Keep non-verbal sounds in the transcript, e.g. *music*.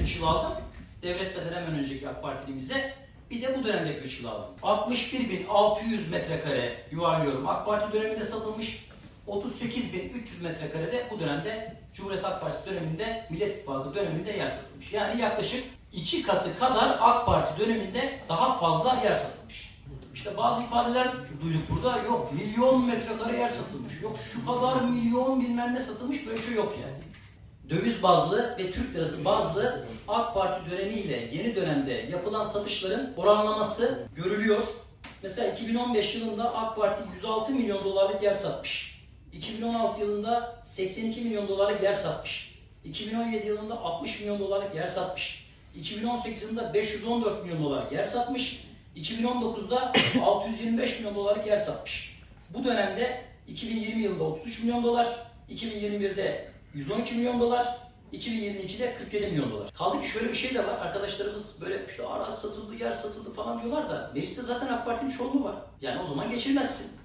güç yıl aldım. Devretmeden hemen önceki AK Parti'mize. Bir de bu dönemde güç yıl aldım. 61.600 metrekare yuvarlıyorum. AK Parti döneminde satılmış. 38.300 metrekare de bu dönemde Cumhuriyet Halk Partisi döneminde Millet İttifakı döneminde yer satılmış. Yani yaklaşık iki katı kadar AK Parti döneminde daha fazla yer satılmış. İşte bazı ifadeler duyduk burada. Yok milyon metrekare yer satılmış. Yok şu kadar milyon bilmem ne satılmış. Böyle şey yok yani. Döviz bazlı ve Türk lirası bazlı AK Parti dönemiyle yeni dönemde yapılan satışların oranlaması görülüyor. Mesela 2015 yılında AK Parti 106 milyon dolarlık yer satmış. 2016 yılında 82 milyon dolarlık yer satmış. 2017 yılında 60 milyon dolarlık yer satmış. 2018 yılında 514 milyon dolarlık yer satmış. 2019'da 625 *coughs* milyon dolarlık yer satmış. Bu dönemde 2020 yılında 33 milyon dolar, 2021'de 112 milyon dolar, 2022'de 47 milyon dolar. Kaldı ki şöyle bir şey de var. Arkadaşlarımız böyle işte arazi satıldı, yer satıldı falan diyorlar da mecliste zaten AK Parti'nin çoğunluğu var. Yani o zaman geçilmezsin.